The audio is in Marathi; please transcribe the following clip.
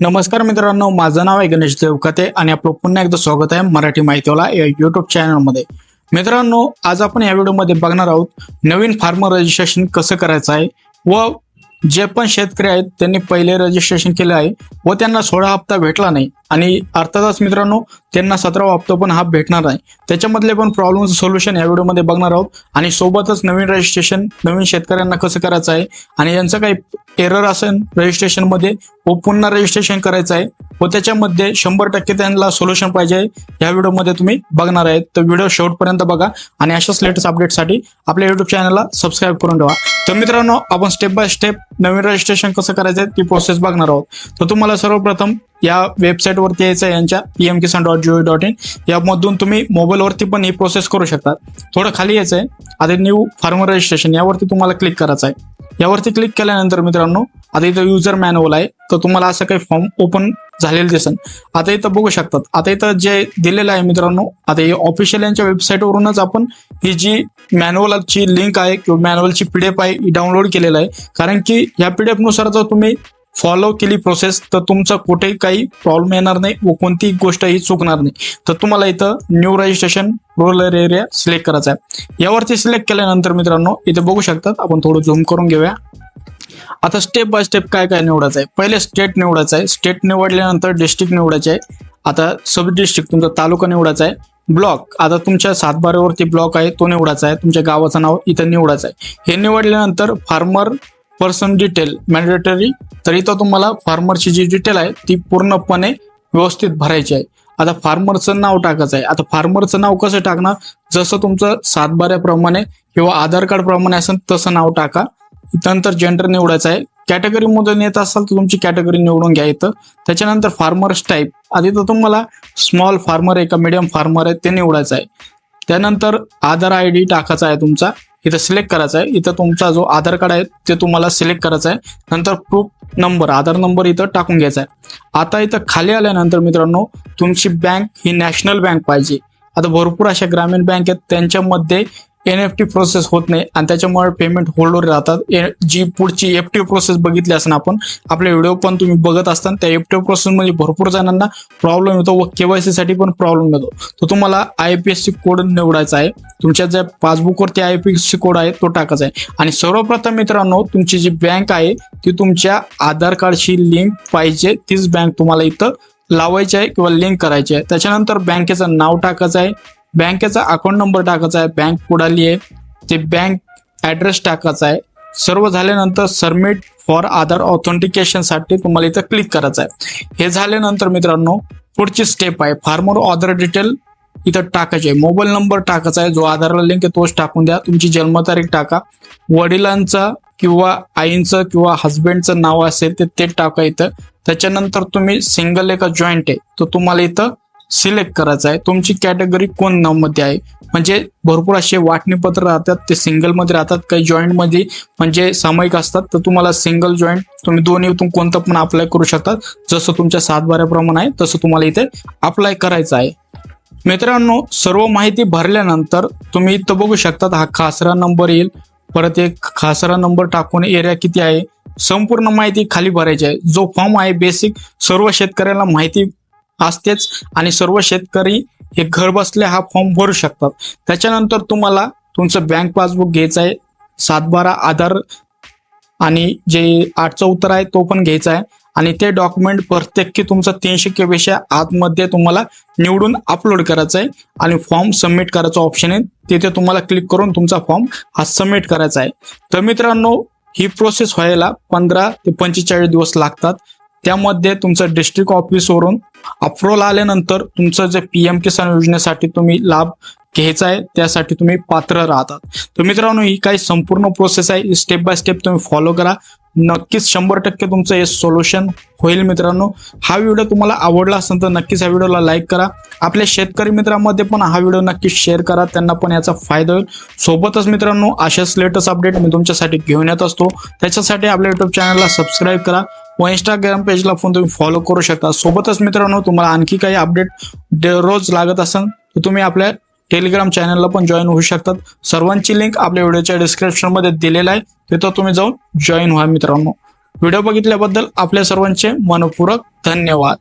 नमस्कार मित्रांनो माझं नाव आहे गणेश देवकते आणि आपलं पुन्हा एकदा स्वागत आहे मराठी माहितीवाला या युट्यूब चॅनलमध्ये मित्रांनो आज आपण या व्हिडिओमध्ये बघणार आहोत नवीन फार्मर रजिस्ट्रेशन कसं करायचं आहे व जे पण शेतकरी आहेत त्यांनी पहिले रजिस्ट्रेशन केलं आहे व त्यांना सोळा हप्ता भेटला नाही. आणि अर्थातच मित्रांनो त्यांना सतरावा हप्ता पण हा भेटणार नाही. त्याच्यामधले पण प्रॉब्लेमचं सोल्युशन या व्हिडिओमध्ये बघणार आहोत. आणि सोबतच नवीन रजिस्ट्रेशन नवीन शेतकऱ्यांना कसं करायचं आहे आणि यांचं काही एरर असेल रजिस्ट्रेशनमध्ये व पुन्हा रजिस्ट्रेशन करायचं आहे. व त्याच्यामध्ये शंभर टक्के त्यांना सोल्युशन पाहिजे या व्हिडिओमध्ये तुम्ही बघणार आहेत. तर व्हिडिओ शेवटपर्यंत बघा आणि अशाच लेटेस्ट अपडेटसाठी आपल्या युट्यूब चॅनलला सबस्क्राईब करून ठेवा. तर मित्रांनो आपण स्टेप बाय स्टेप नवीन रजिस्ट्रेशन कसं करायचं आहे ती प्रोसेस बघणार आहोत. तर तुम्हाला सर्वप्रथम या वेबसाईटवरती यायचं आहे यांच्या P M Kisan dot GO dot in यामधून तुम्ही मोबाईलवरती पण ही प्रोसेस करू शकता. थोडं खाली यायचं आहे आता न्यू फार्मर रजिस्ट्रेशन यावरती तुम्हाला क्लिक करायचं आहे यावरती क्लिक केल्यानंतर मित्रांनो आता इथं युजर मॅन्युअल आहे. तर तुम्हाला असं काही फॉर्म ओपन झालेलं दिसन आता इथं बघू शकतात. आता इथं जे दिलेलं आहे मित्रांनो आता हे ऑफिशियल यांच्या वेबसाईटवरूनच आपण ही जी मॅन्युअलची लिंक आहे किंवा मॅन्युअलची पीडीएफ आहे ही डाउनलोड केलेलं आहे. कारण की या पी डी एफनुसार जर तुम्ही फॉलो केली प्रोसेस तर तुमचं कुठेही काही प्रॉब्लेम येणार नाही व कोणतीही गोष्टही चुकणार नाही. तर तुम्हाला इथं new registration rural area select करायचा आहे. यावरती सिलेक्ट केल्यानंतर मित्रांनो इथे बघू शकतात आपण थोडं झूम करून घेऊया. आता स्टेप बाय स्टेप काय काय निवडायचं आहे? पहिले स्टेट निवडायचं आहे. स्टेट निवडल्यानंतर डिस्ट्रिक्ट निवडायचे आहे. आता सब डिस्ट्रिक्ट तुमचा तालुका निवडायचा आहे. ब्लॉक आता तुमच्या सातबाऱ्यावरती ब्लॉक आहे तो निवडायचा आहे. तुमच्या गावाचं नाव इथं निवडायचं आहे. हे निवडल्यानंतर फार्मर पर्सन डिटेल मॅन्डेटरी तर इथं तुम्हाला फार्मरची जी डिटेल आहे ती पूर्णपणे व्यवस्थित भरायची आहे. आता फार्मरचं नाव टाकायचं आहे. आता फार्मरचं नाव कसं टाकणार? जसं तुमचं सातबाऱ्याप्रमाणे किंवा आधार कार्ड प्रमाणे असेल तसं नाव टाका. नंतर जेंडर निवडायचं आहे. कॅटेगरी मधून येत असाल तर तुमची कॅटेगरी निवडून घ्या इथं. त्याच्यानंतर फार्मर्स टाईप आधी तर तुम्हाला स्मॉल फार्मर आहे का मिडियम फार्मर आहे ते निवडायचं आहे. त्यानंतर आधार आय डी टाकायचा आहे तुमचा. इथं सिलेक्ट करायचा आहे. इथं तुमचा जो आधार कार्ड आहे ते तुम्हाला सिलेक्ट करायचा आहे. नंतर प्रूफ नंबर आधार नंबर इथं टाकून घ्यायचा आहे. आता इथं खाली आल्यानंतर मित्रांनो तुमची बँक ही नॅशनल बँक पाहिजे. आता भरपूर अशा ग्रामीण बँक आहेत त्यांच्यामध्ये एन एफ टी प्रोसेस होत नाही आणि त्याच्यामुळे पेमेंट होल्डवर राहतात. ए- जी पुढची एफ टी प्रोसेस बघितली असणार आपण आपले व्हिडिओ पण तुम्ही बघत असताना त्या एफ टी प्रोसेसमध्ये भरपूर जणांना प्रॉब्लेम येतो व केवायसी साठी पण प्रॉब्लेम येतो. तर तुम्हाला I P S C code निवडायचा आहे. तुमच्या ज्या पासबुकवरती I P S C code आहे तो टाकायचा आहे. आणि सर्वप्रथम मित्रांनो तुमची जी बँक आहे ती तुमच्या आधार कार्डशी लिंक पाहिजे तीच बँक तुम्हाला इथं लावायची आहे किंवा लिंक करायची आहे. त्याच्यानंतर बँकेचं नाव टाकायचं आहे. बँकेचा अकाउंट नंबर टाकायचा आहे. बँक पुढाली आहे. ते बँक ॲड्रेस टाकायचा आहे. सर्व झाल्यानंतर सबमिट फॉर आधार ऑथेंटिकेशनसाठी तुम्हाला इथं क्लिक करायचं आहे. हे झाल्यानंतर मित्रांनो पुढची स्टेप आहे. फार्मर ऑर्डर डिटेल इथं टाकायचे आहे. मोबाईल नंबर टाकायचा आहे. जो आधारला लिंक आहे तोच टाकून द्या. तुमची जन्मतारीख टाका. वडिलांचा किंवा आईंचं किंवा हस्बंडचं नाव असेल ते ते टाका इथं. त्याच्यानंतर तुम्ही सिंगल एका जॉईंट आहे. तर तुम्हाला इथं सिलेक्ट करायचा आहे. तुमची कॅटेगरी कोण नऊमध्ये आहे? म्हणजे भरपूर असे वाटणीपत्र राहतात ते सिंगलमध्ये राहतात काही जॉईंटमध्ये म्हणजे सामायिक असतात. तर तुम्हाला सिंगल जॉईंट तुम्ही दोन्हीतून कोणतं पण अप्लाय करू शकतात. जसं तुमच्या सातबाऱ्याप्रमाणे आहे तसं तुम्हाला इथे अप्लाय करायचं आहे. मित्रांनो सर्व माहिती भरल्यानंतर तुम्ही इथं बघू शकतात हा खासरा नंबर येईल. परत एक खासरा नंबर टाकून एरिया किती आहे? संपूर्ण माहिती खाली भरायची आहे. जो फॉर्म आहे बेसिक सर्व शेतकऱ्यांना माहिती असतेच आणि सर्व शेतकरी हे घर बसल्या हा फॉर्म भरू शकतात. त्याच्यानंतर तुम्हाला तुमचं बँक पासबुक घ्यायचं आहे सातबारा आधार आणि जे आठचं उत्तर आहे तो पण घ्यायचा आहे. आणि ते डॉक्युमेंट प्रत्येकी तुमचं तीनशे पेक्षा आतमध्ये तुम्हाला निवडून अपलोड करायचं आहे. आणि फॉर्म सबमिट करायचं ऑप्शन आहे. तिथे तुम्हाला क्लिक करून तुमचा फॉर्म हा सबमिट करायचा आहे. तर मित्रांनो ही प्रोसेस व्हायला पंधरा ते पंचेचाळीस दिवस लागतात. त्यामध्ये तुमचं डिस्ट्रिक्ट ऑफिसवरून अप्रुव्हल आल्यानंतर तुमचं जे पी एम किसान योजनेसाठी तुम्ही लाभ घ्यायचा आहे त्यासाठी तुम्ही पात्र राहतात. तर मित्रांनो ही काही संपूर्ण प्रोसेस आहे. स्टेप बाय स्टेप तुम्ही फॉलो करा. नक्कीच शंभर टक्के तुमचं हे सोल्युशन होईल मित्रांनो. हा व्हिडिओ तुम्हाला आवडला असेल तर नक्कीच ह्या व्हिडिओला लाईक करा. आपल्या शेतकरी मित्रांमध्ये पण हा व्हिडिओ नक्कीच शेअर करा. त्यांना पण याचा फायदा होईल. सोबतच मित्रांनो अशाच लेटेस्ट अपडेट मी तुमच्यासाठी घेऊन येत असतो. त्याच्यासाठी आपल्या युट्यूब चॅनलला सबस्क्राईब करा. व इंस्टाग्राम पेजला पण तुम्ही फॉलो करू शकता. सोबतच मित्रांनो तुम्हाला आणखी काही अपडेट रोज लागत असेल तर तुम्ही आपल्या टेलिग्राम चॅनलला पण जॉईन होऊ शकतात. सर्वांची लिंक आपल्या व्हिडिओच्या डिस्क्रिप्शनमध्ये दिलेला आहे. तिथं तुम्ही जाऊन जॉईन व्हा मित्रांनो. व्हिडिओ बघितल्याबद्दल आपल्या सर्वांचे मनपूरक धन्यवाद.